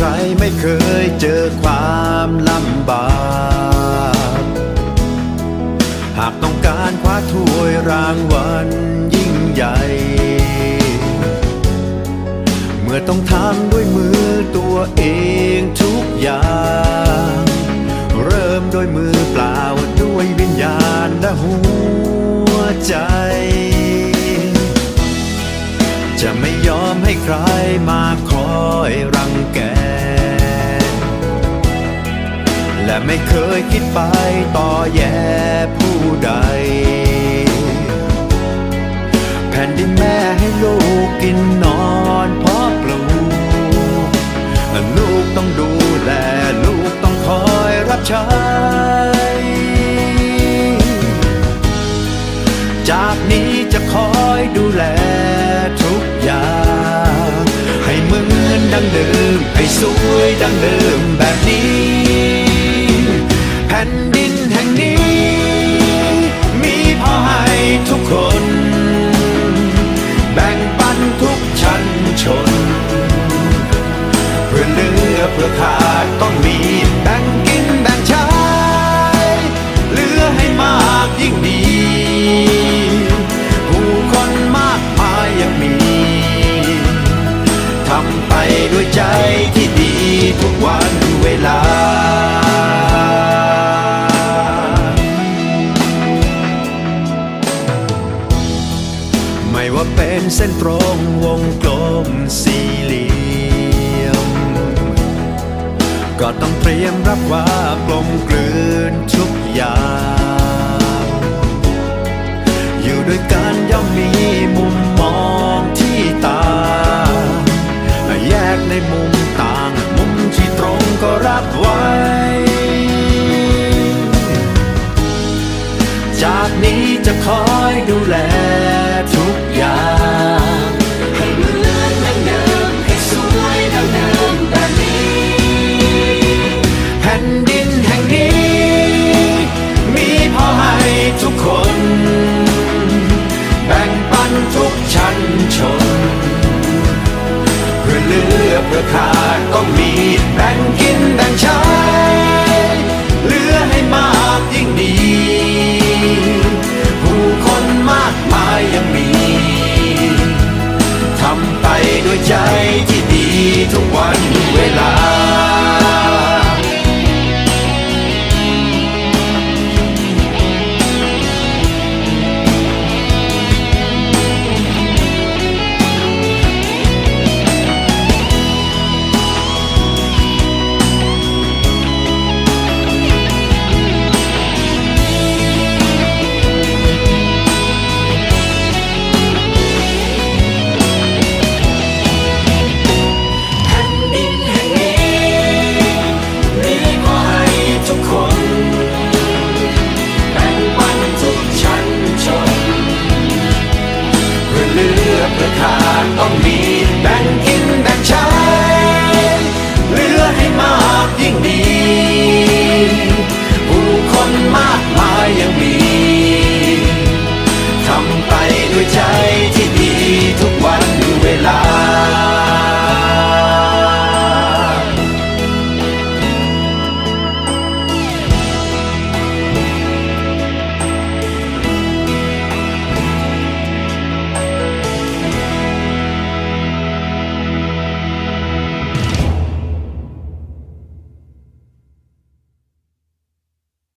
ใครไม่เคยเจอความลำบากหากต้องการคว้าถ้วยรางวัลยิ่งใหญ่ เมื่อต้องทำด้วยมือตัวเองทุกอย่าง เริ่มด้วยมือเปล่าด้วยวิญญาณและหัวใจ จะไม่ยอมให้ใครมาคอยรังแก และไม่เคยคิดไปต่อแย่ผู้ใด แผ่นดินแม่ให้ลูกกินนอนเพราะปลูกลูกต้องดูแลลูกต้องคอยรับใช้ จากนี้จะคอยดูแลทุกอย่าง ให้เหมือนดังเดิม ให้สวยดังเดิมแบบ ทำไปด้วยใจที่ดีทุกวันเวลา ไม่ว่าเป็นเส้นตรงวงกลมสี่เหลี่ยม ก็ต้องเตรียมรับควากลมกลืนทุกอย่าง แลทุกอย่างให้เหมือนดังเดิมให้สวยดังเดิมแบบนี้แผ่นดินแห่งนี้ มีพอให้ทุกคน แบ่งปันทุกชั้นชน เพื่อเลือกเพื่อขาดต้องมีแบ่งกินแบ่งใช้ ชั้